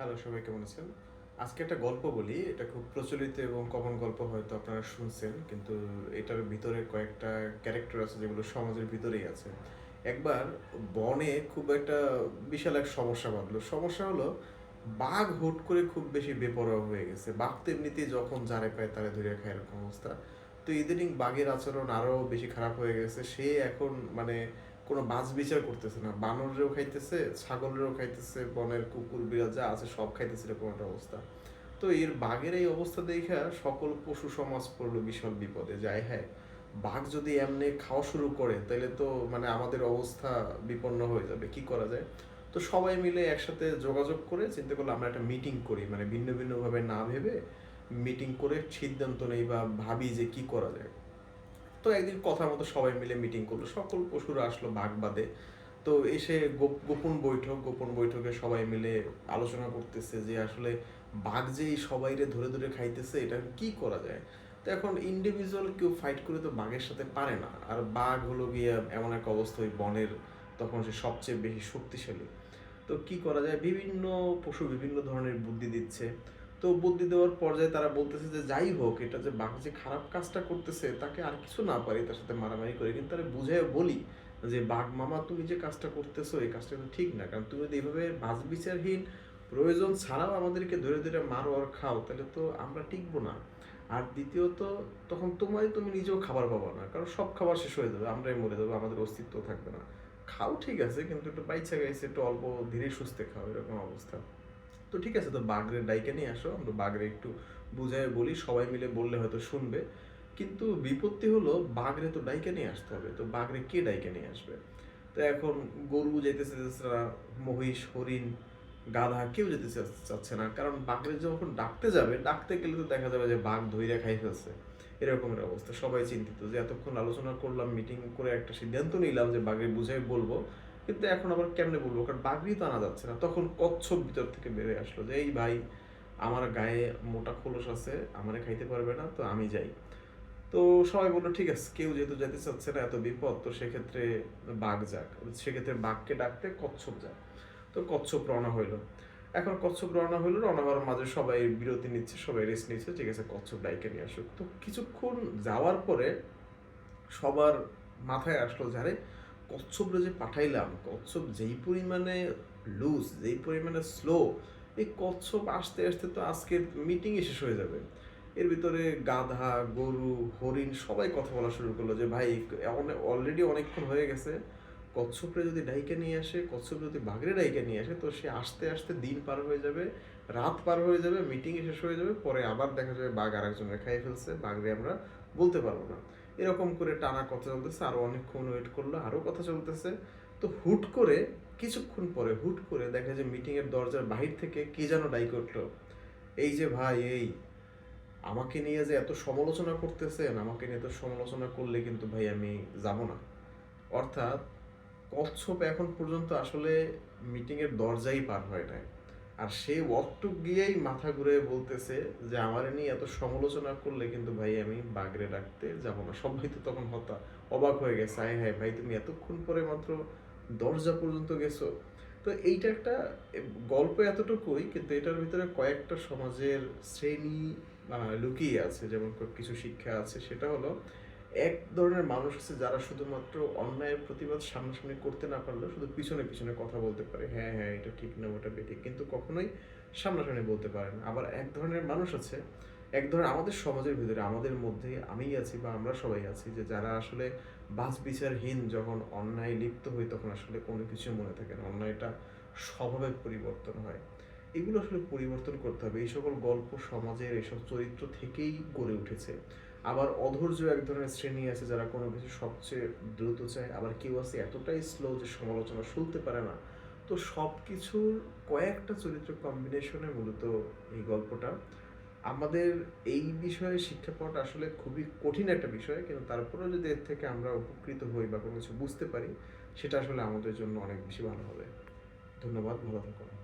Hello, সবাই কেমন আছেন? আজকে একটা গল্প বলি। এটা খুব প্রচলিত এবং কমন গল্প হয়তো আপনারা শুনছেন, কিন্তু এটার ভিতরে কয়েকটা ক্যারেক্টার আছে যেগুলো সমাজের ভিতরেই আছে। একবার বনে খুব একটা বিশাল এক সমস্যা বাঁধলো। সমস্যা হলো, বাঘ হুট করে খুব বেশি বেপরোয়া হয়ে গেছে। বাঘ তো এমনিতেই যখন যারে পায় তারে ধরে খায় এরকম অবস্থা। তো ইদানিং বাঘের আচরণ আরও বেশি খারাপ হয়ে গেছে। সে এখন মানে কোনো বাজ বিচার করতেছে না। বানরেও খাইতেছে, ছাগলেরও খাইতেছে, বনের কুকুর, বিড়াল যা আছে সব খাইতেছে এরকম একটা অবস্থা। তো এর বাঘের এই অবস্থা দেখা সকল পশু সমাজ পড়ল বিশাল বিপদে। যাই হ্যাঁ বাঘ যদি এমনি খাওয়া শুরু করে, তাহলে তো মানে আমাদের অবস্থা বিপন্ন হয়ে যাবে। কি করা যায়? তো সবাই মিলে একসাথে যোগাযোগ করে চিন্তা করলে আমরা একটা মিটিং করি। মানে ভিন্ন ভিন্নভাবে না ভেবে মিটিং করে সিদ্ধান্ত নেই বা ভাবি যে কি করা যায়। তো একদিন কথার মতো সবাই মিলে মিটিং করল। সকল পশুরা আসলো বাঘ বাদে। তো এসে গোপন বৈঠক, গোপন বৈঠকে সবাই মিলে আলোচনা করতেছে যে আসলে বাঘ যে সবাইরে ধরে ধরে খাইতেছে, এটা কি করা যায়? তো এখন ইন্ডিভিজুয়াল কেউ ফাইট করে তো বাঘের সাথে পারে না। আর বাঘ হলো গিয়ে এমন এক অবস্থা ওই বনের তখন সে সবচেয়ে বেশি শক্তিশালী। তো কি করা যায়? বিভিন্ন পশু বিভিন্ন ধরনের বুদ্ধি দিচ্ছে। তো বুদ্ধি দেওয়ার পর্যায়ে তারা বলতেছে যে, যাই হোক, এটা যে বাঘ যে খারাপ কাজটা করতেছে, তাকে আর কিছু না পারি, তার সাথে মারামারি করে। কিন্তু তারা বুঝাই বলি যে, বাঘ মামা, তুমি যে কাজটা করতেছো, এই কাজটা কিন্তু ঠিক না। কারণ তুমি যদি এইভাবে বাজ বিচারহীন, প্রয়োজন ছাড়াও আমাদেরকে ধরে ধরে মারো আর খাও, তাহলে তো আমরা টিকবো না। আর দ্বিতীয়ত, তখন তোমায় তুমি নিজেও খাবার পাবো না। কারণ সব খাবার শেষ হয়ে যাবে, আমরাই মরে যাব, আমাদের অস্তিত্ব থাকবে না। খাও ঠিক আছে, কিন্তু একটু বাইচা গাইছে একটু অল্প ধীরে সুস্থে খাও, এরকম অবস্থা। তো ঠিক আছে, তো বাগরে ডাইকে নিয়ে আসো, আমরা বাগরে একটু বুঝাই বলি, সবাই মিলে বললে হয়তো শুনবে। কিন্তু বিপত্তি হলো বাগরে তো ডাইকে নিয়ে আসতে হবে। তো বাগরে কে ডাইকে নিয়ে আসবে? তো এখন গরু যেতেছে মহিষ, হরিণ, গাধা কেউ যেতে চাচ্ছে না। কারণ বাঘরে যখন ডাকতে যাবে, ডাকতে গেলে তো দেখা যাবে যে বাঘ ধৈর্য খাই ফেলছে। এরকমের অবস্থা। সবাই চিন্তিত যে এতক্ষণ আলোচনা করলাম মিটিং করে একটা সিদ্ধান্ত নিলাম যে বাঘে বুঝাই বলব। কিন্তু এখন আবার কেমনে বলব? কারণ বাঘরই তো আনা যাচ্ছে না। তখন কচ্ছপ ভিতর থেকে বেড়ে আসলো যে, এই ভাই, আমার গায়ে মোটা খোলস আছে, আমারে খাইতে পারবে না, তো আমি যাই। তো সবাই বলল, ঠিক আছে, কেউ যেহেতু যেতে চাচ্ছে না, এত বিপদ, তো সেক্ষেত্রে বাঘ যাক। সেক্ষেত্রে বাঘকে ডাকতে কচ্ছপ যাক। তো কচ্ছপ রওনা হইল। এখন কচ্ছপ রওনা হইল, রওনা হওয়ার মাঝে সবাই বিরতি নিচ্ছে, সবাই রেস্ট নিচ্ছে, ঠিক আছে, কচ্ছপ ডাইকে নিয়ে আসুক। তো কিছুক্ষণ যাওয়ার পরে সবার মাথায় আসলো যারে কচ্ছপরে যে পাঠাইলাম, কচ্ছপ যেই পরিমাণে লুজ যেই পরিমাণে স্লো এই কচ্ছপ আসতে আসতে তো আজকের মিটিংই শেষ হয়ে যাবে। এর ভিতরে গাধা, গরু, হরিণ সবাই কথা বলা শুরু করল যে, ভাই অলরেডি অনেকক্ষণ হয়ে গেছে। কচ্ছপরে যদি ডাইকে নিয়ে আসে, কচ্ছপ যদি বাঘরে ডাইকে নিয়ে আসে, তো সে আসতে আসতে দিন পার হয়ে যাবে, রাত পার হয়ে যাবে মিটিং শেষ হয়ে যাবে, পরে আবার দেখা যাবে বাঘ আরেকজনের খাই ফেলছে। বাঘরে আমরা বলতে পারব না। এরকম করে টানা কথা চলতেছে, আরও অনেকক্ষণ ওয়েট করল, আরও কথা চলতেছে। তো হুট করে, কিছুক্ষণ পরে হুট করে দেখা যায় মিটিং এর দরজার বাহির থেকে কে যেন ডাই করল। এই যে ভাই, এই, আমাকে নিয়ে যে এত সমালোচনা করতেছেন, আমাকে নিয়ে এত সমালোচনা করলে কিন্তু ভাই আমি যাব না। অর্থাৎ কচ্ছপ এখন পর্যন্ত আসলে মিটিং এর দরজাই পার হয় নাই। আর সে অটুক গিয়েই মাথা ঘুরে বলতেছে যে, আমার নিয়ে এত সমালোচনা করলে কিন্তু ভাই আমি বাগরে ডাকতে যাব না। সবাই তো তখন হতা, অবাক হয়ে গেছে। আয় হ্যাঁ ভাই, তুমি এতক্ষণ পরে মাত্র দরজা পর্যন্ত গেছো। তো এইটা একটা গল্প এতটুকুই, কিন্তু এটার ভিতরে কয়েকটা সমাজের শ্রেণি লুকিয়ে আছে। যেমন কিছু শিক্ষা আছে, সেটা হলো এক ধরনের মানুষ আছে যারা শুধুমাত্র অন্যায়ের প্রতিবাদ সামনাসামনি করতে না পারলেও শুধু পিছনে পিছনে কথা বলতে পারে। হ্যাঁ হ্যাঁ এটা ঠিক না, ওটা বেঠিক। কিন্তু কখনোই সামনাসামনি বলতে পারে না। আবার এক ধরনের মানুষ আছে, এক ধরনের আমাদের সমাজের ভিতরে, আমাদের মধ্যে আমিই আছি বা আমরা সবাই আছি যে যারা আসলে বাজ বিচারহীন যখন অন্যায় লিপ্ত হই তখন আসলে কোনো কিছু মনে থাকে না। অন্যায়টা স্বভাবের পরিবর্তন হয়। এগুলো আসলে পরিবর্তন করতে হবে। এই সকল গল্প সমাজের এইসব চরিত্র থেকেই গড়ে উঠেছে। আবার অধৈর্য এক ধরনের শ্রেণি আছে যারা কোনো কিছু সবচেয়ে দ্রুত চায়। আবার কেউ আছে এতটাই স্লো যে সমালোচনা শুনতে পারে না। তো সব কিছুর কয়েকটা চরিত্র কম্বিনেশনে মূলত এই গল্পটা। আমাদের এই বিষয়ে শিক্ষা পাওয়াটা আসলে খুবই কঠিন একটা বিষয়, কিন্তু তারপরেও যদি এর থেকে আমরা উপকৃত হই বা কোনো কিছু বুঝতে পারি, সেটা আসলে আমাদের জন্য অনেক বেশি ভালো হবে। ধন্যবাদ, ভালো থাকুন।